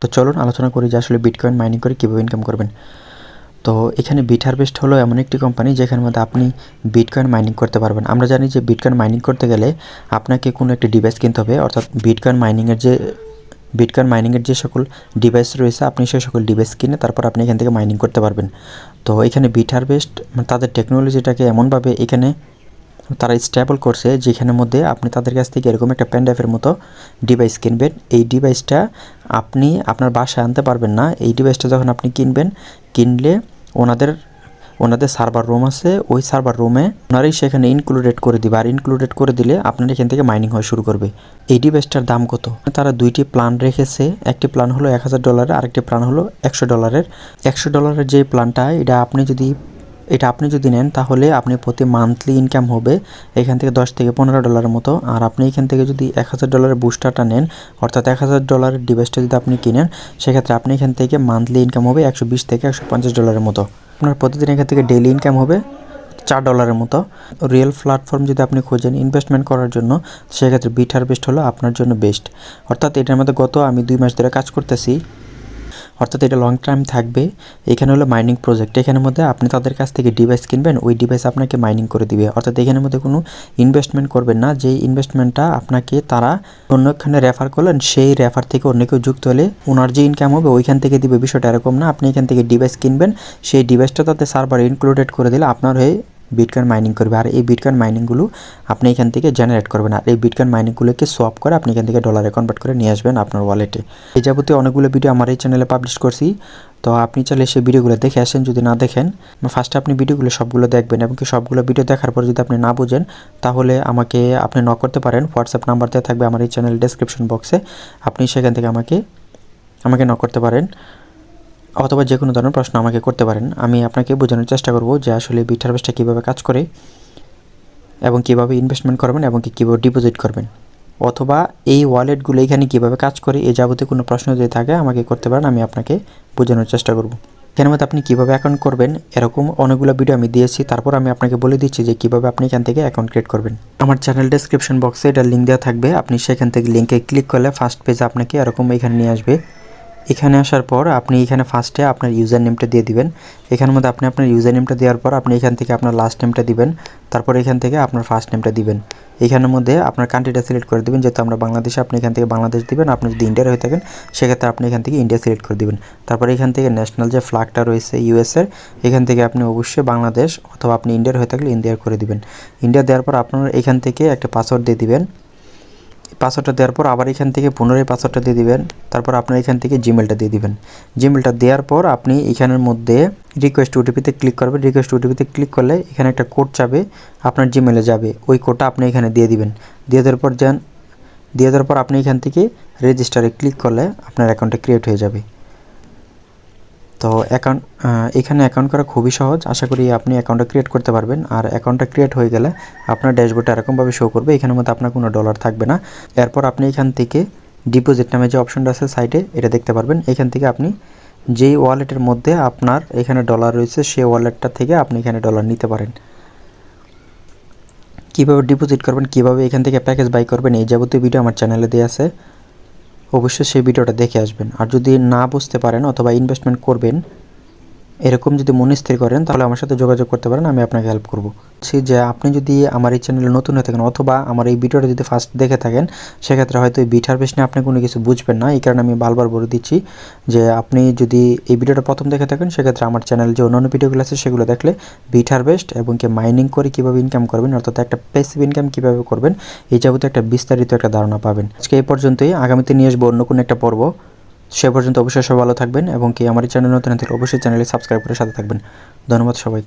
তো চলুন আলোচনা করি যে আসলে বিটকয়েন মাইনিং করে কীভাবে ইনকাম করবেন। তো এখানে বিট হারভেস্ট হলো এমন একটি কোম্পানি যেখানের মধ্যে আপনি বিটকয়েন মাইনিং করতে পারবেন। আমরা জানি যে বিটকয়েন মাইনিং করতে গেলে আপনাকে কোনো একটি ডিভাইস কিনতে হবে, অর্থাৎ বিটকয়েন মাইনিংয়ের যে বিটকয়েন মাইনিংয়ের যে সকল ডিভাইস রয়েছে, আপনি সেই সকল ডিভাইস কিনে তারপর আপনি এখান থেকে মাইনিং করতে পারবেন। তো এখানে বিট হারভেস্ট তাদের টেকনোলজিটাকে এমনভাবে এখানে তারা স্টেবল করছে, যেখানের মধ্যে আপনি তাদের কাছ থেকে এরকম একটা প্যান্ডাইভের মতো ডিভাইস কিনবেন। এই ডিভাইসটা আপনি আপনার বাসায় আনতে পারবেন না। এই ডিভাইসটা যখন আপনি কিনবেন, কিনলে ওনাদের ওনাদের সার্ভার রুম আছে। ওই সার্ভার রুমে ওনারাই সেখানে ইনক্লুডেড করে দিবে। আর ইনক্লুডেড করে দিলে আপনার এখান থেকে মাইনিং হওয়া শুরু করবে। এই ডিভাইসটার দাম কত? তারা দুইটি প্ল্যান রেখেছে। একটি প্ল্যান হলো এক হাজার ডলারের আরেকটি প্ল্যান হলো একশো ডলারের একশো ডলারের যে প্ল্যানটা এটা আপনি যদি এটা আপনি যদি নেন, তাহলে আপনি প্রতি মান্থলি ইনকাম হবে এখান থেকে দশ থেকে পনেরো ডলারের মতো। আর আপনি এখান থেকে যদি এক হাজার ডলারের বুস্টারটা নেন, অর্থাৎ এক হাজার ডলারের ডিভাইসটা যদি আপনি কিনেন, সেক্ষেত্রে আপনি এখান থেকে মান্থলি ইনকাম হবে একশো বিশ থেকে একশো পঞ্চাশ ডলারের মতো। আপনার প্রতিদিন এখান থেকে ডেইলি ইনকাম হবে চার ডলারের মতো। রিয়েল প্ল্যাটফর্ম যদি আপনি খোঁজেন ইনভেস্টমেন্ট করার জন্য, সেক্ষেত্রে বিট হারভেস্ট হলো আপনার জন্য বেস্ট অর্থাৎ এটার মধ্যে গত আমি দুই মাস ধরে কাজ করতেছি। অর্থাৎ এটা লং টাইম থাকবে। এখানে হলো মাইনিং প্রজেক্ট এখানের মধ্যে আপনি তাদের কাছ থেকে ডিভাইস কিনবেন, ওই ডিভাইস আপনাকে মাইনিং করে দিবে। অর্থাৎ এখানের মধ্যে কোনো ইনভেস্টমেন্ট করবেন না। যেই ইনভেস্টমেন্টটা আপনাকে তারা অন্যখানে রেফার করলেন, সেই রেফার থেকে অন্য কেউ যুক্ত হলে ওনার যে ইনকাম হবে, ওইখান থেকে দিবে। বিষয়টা এরকম না। আপনি এখান থেকে ডিভাইস কিনবেন, সেই ডিভাইসটা তাতে সার্ভার ইনক্লুডেড করে দিলে আপনার হয়ে বিটকয়েন মাইনিং করবে। আর এই বিটকয়েন মাইনিংগুলো আপনি এখান থেকে জেনারেট করবেন। আর এই বিটকয়েন মাইনিংগুলোকে সোয়াপ করে আপনি এখান থেকে ডলারে কনভার্ট করে নিয়ে আসবেন আপনার ওয়ালেটে এই যাবতীয় অনেকগুলো ভিডিও আমার এই চ্যানেলে পাবলিশ করছি। তো আপনি চাইলে সেই ভিডিওগুলো দেখে আসেন, যদি না দেখেন ফার্স্টে আপনি ভিডিওগুলো সবগুলো দেখবেন এবং কি সবগুলো ভিডিও দেখার পর যদি আপনি না বুঝেন, তাহলে আমাকে আপনি নক করতে পারেন। হোয়াটসঅ্যাপ নাম্বার দেওয়া থাকবে আমার এই চ্যানেল ডেসক্রিপশন বক্সে আপনি সেখান থেকে আমাকে আমাকে নক করতে পারেন। অথবা যে কোনো ধরনের প্রশ্ন আমাকে করতে পারেন, আমি আপনাকে বোঝানোর চেষ্টা করব যে আসলে বিট হারভেস্টটা কীভাবে কাজ করে এবং কীভাবে ইনভেস্টমেন্ট করবেন এবং কি কীভাবে ডিপোজিট করবেন। অথবা এই ওয়ালেটগুলো এখানে কীভাবে কাজ করে এই যাবতীয় কোনো প্রশ্ন যদি থাকে, আমাকে করতে পারেন, আমি আপনাকে বোঝানোর চেষ্টা করব। এখানের মধ্যে আপনি কীভাবে অ্যাকাউন্ট করবেন, এরকম অনেকগুলো ভিডিও আমি দিয়েছি, তারপর আমি আপনাকে বলে দিচ্ছি যে কীভাবে আপনি এখান থেকে অ্যাকাউন্ট ক্রিয়েট করবেন। আমার চ্যানেল ডেসক্রিপশন বক্সে এটা লিঙ্ক দেওয়া থাকবে, আপনি সেখান থেকে লিঙ্কে ক্লিক করলে ফার্স্ট পেজে আপনাকে এরকম এখানে নিয়ে আসবে। এখানে আসার পর আপনি এখানে ফার্স্টে আপনার ইউজার নেমটা দিয়ে দিবেন। এখানের মধ্যে আপনি আপনার ইউজার নেমটা দেওয়ার পর আপনি এখান থেকে আপনার লাস্ট নেমটা দিবেন। তারপর এখান থেকে আপনার ফার্স্ট নেমটা দিবেন। এখানের মধ্যে আপনার কান্ট্রিটা সিলেক্ট করে দেবেন, যেহেতু আমরা বাংলাদেশে আপনি এখান থেকে বাংলাদেশ দিবেন, আপনি যদি ইন্ডিয়ার হয়ে থাকেন, সেক্ষেত্রে আপনি এখান থেকে ইন্ডিয়া সিলেক্ট করে দিবেন। তারপর এখান থেকে ন্যাশনাল যে ফ্ল্যাগটা রয়েছে ইউএসের এখান থেকে আপনি অবশ্যই বাংলাদেশ অথবা আপনি ইন্ডিয়ার হয়ে থাকলে ইন্ডিয়ার করে দিবেন। ইন্ডিয়া দেওয়ার পর আপনার এখান থেকে একটা পাসওয়ার্ড দিয়ে দিবেন। পাসওয়ার্ডটা দেওয়ার পর আবার এখান থেকে পুনরায় পাসওয়ার্ডটা দিয়ে দিবেন। তারপর আপনার এখান থেকে জিমেলটা দিয়ে দিবেন। জিমেলটা দেওয়ার পর আপনি এখানের মধ্যে রিকোয়েস্ট ওটিপিতে ক্লিক করবেন। রিকোয়েস্ট ওটিপিতে ক্লিক করলে এখানে একটা কোড চাবে আপনার জিমেলে যাবে। ওই কোডটা আপনি এখানে দিয়ে দিবেন। দিয়ে দেওয়ার পর যান, দিয়ে দেওয়ার পর আপনি এখান থেকে রেজিস্টারে ক্লিক করলে আপনার অ্যাকাউন্টটা ক্রিয়েট হয়ে যাবে। তো অ্যাকাউন্ট এখানে অ্যাকাউন্ট করা খুবই সহজ। আশা করি আপনি অ্যাকাউন্টটা ক্রিয়েট করতে পারবেন। আর অ্যাকাউন্টটা ক্রিয়েট হয়ে গেলে আপনার ড্যাশবোর্ডটা এরকমভাবে শো করবে। এখানের মধ্যে আপনার কোনো ডলার থাকবে না। এরপর আপনি এখান থেকে ডিপোজিট নামে যে অপশনটা আছে সাইডে এটা দেখতে পারবেন। এখান থেকে আপনি যেই ওয়ালেটের মধ্যে আপনার এখানে ডলার রয়েছে সেই ওয়ালেটটা থেকে আপনি এখানে ডলার নিতে পারেন। কীভাবে ডিপোজিট করবেন, কীভাবে এখান থেকে প্যাকেজ বাই করবেন, এই যাবতীয় ভিডিও আমার চ্যানেলে দেওয়া আছে। অবশ্যই সেই ভিডিওটা দেখে আসবেন। আর যদি না বুঝতে পারেন অথবা ইনভেস্টমেন্ট করবেন এরকম যদি মনে স্থির করেন, তাহলে আমার সাথে যোগাযোগ করতে পারেন, আমি আপনাকে হেল্প করব। বলছি যে আপনি যদি আমার এই চ্যানেলে নতুন হয়ে থাকেন অথবা আমার এই ভিডিওটা যদি ফার্স্ট দেখে থাকেন, সেক্ষেত্রে হয়তো এই বিট হারভেস্ট নিয়ে আপনি কোনো কিছু বুঝবেন না। এই কারণে আমি বারবার বলে দিচ্ছি যে আপনি যদি এই ভিডিওটা প্রথম দেখে থাকেন, সেক্ষেত্রে আমার চ্যানেল যে অন্যান্য ভিডিওগুলো আছে, সেগুলো দেখলে বিট হারভেস্ট এবং কি মাইনিং করে কীভাবে ইনকাম করবেন, অর্থাৎ একটা প্যাসিভ ইনকাম কীভাবে করবেন, এই যাবতীয় একটা বিস্তারিত একটা ধারণা পাবেন। আজকে এই পর্যন্তই। আগামীতে নিয়ে আসব অন্য কোনো একটা পর্ব। সে পর্যন্ত অবশ্যই সবাই ভালো থাকবেন এবং কি আমার চ্যানেল নতুন থাকলে অবশ্যই চ্যানেলে সাবস্ক্রাইব করে সাথে থাকবেন। ধন্যবাদ সবাইকে।